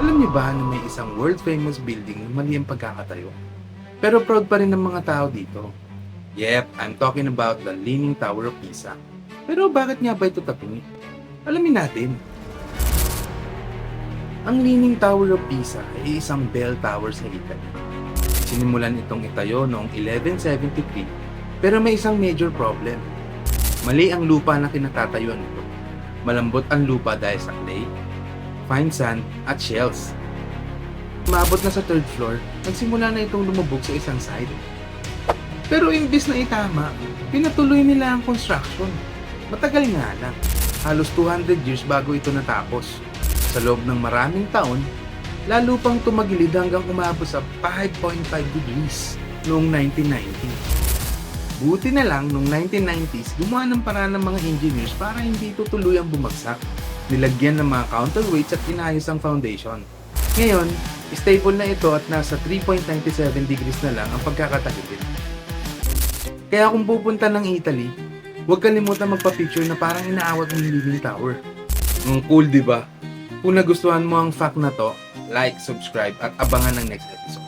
Alam niyo ba na may isang world famous building na mali ang pagkakatayo? Pero proud pa rin ng mga tao dito. Yep, I'm talking about the Leaning Tower of Pisa. Pero bakit nga ba ito tapungi? Alamin natin. Ang Leaning Tower of Pisa ay isang bell tower sa Italy. Sinimulan itong itayo noong 1173 pero may isang major problem. Mali ang lupa na kinatatayuan nito. Malambot ang lupa dahil sa clay, fine sand at shells. Maabot na sa third floor, nagsimula na itong lumubog sa isang side. Pero imbis na itama, pinatuloy nila ang construction. Matagal nga lang, halos 200 years bago ito natapos. Sa loob ng maraming taon, lalo pang tumagilid hanggang umabot sa 5.5 degrees noong 1990. Buti na lang noong 1990s, gumawa ng paraan ng mga engineers para hindi ito tuluyang bumagsak. Nilagyan ng mga counterweights at inayos ang foundation. Ngayon, stable na ito at nasa 3.97 degrees na lang ang pagkakatagilid. Kaya kung pupunta ng Italy, huwag kalimutan magpa-picture na parang inaawat ng Leaning Tower. Ang cool, di ba? Kung nagustuhan mo ang fact na to, like, subscribe at abangan ng next episode.